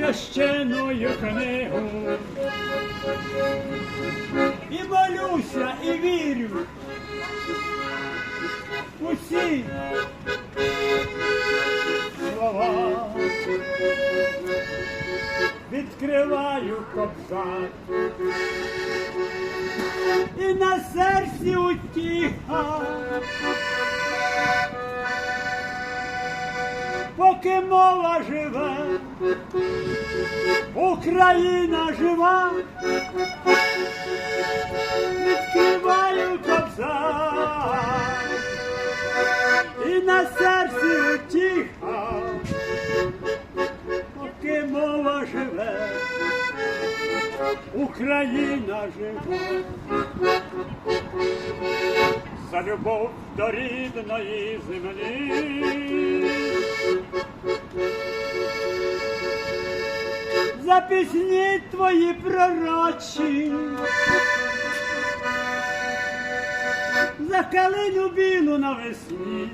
священную книгу. І молюся, і вірю. Усі слова. Відкриваю кобзар. І на серці утіха. Поки мова живе, Україна жива, відкриваю кобзар, і на серці утіха, поки мова живе, Україна жива. За любов до рідної землі. За пісні твої пророчі, за калину білу навесні,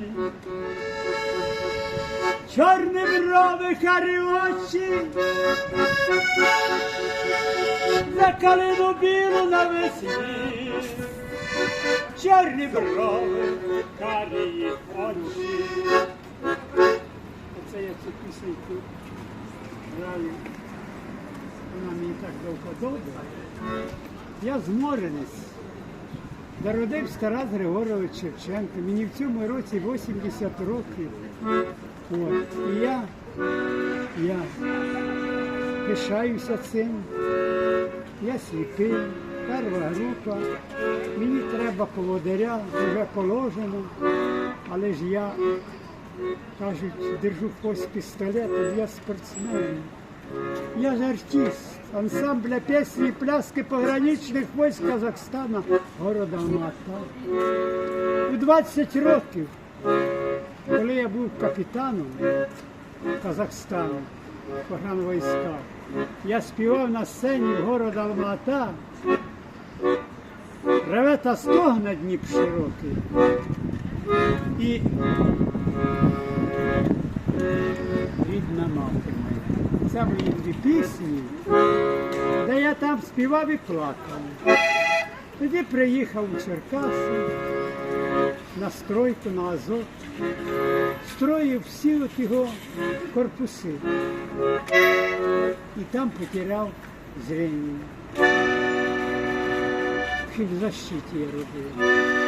чорні брови карі очі, за калину білу навесні, чорні брови карі очі. Я граю. Вона мені так довго добре. Я зморенець. Народився Тарас Григорович Шевченко. Мені в цьому році 80 років. От. І я, я пишаюся цим. Я сліпий, перша група. Мені треба поводиря, вже положено. Але ж я, кажуть, держу хвост пістолетом, я спортсмен. Я ж артист ансамбля пісні пляски пограничних військ Казахстана города Алмата. У 20 років, коли я був капітаном Казахстану погранвійська, я співав на сцені города Алмата. Реве та стогне Дніп широкий. І рідна мати моя. Це мої пісні, де я там співав і плакав. Тоді приїхав у Черкаси на стройку, на Азот, строїв всі от його корпуси. І там потеряв зрення. В хімзащиті я робив.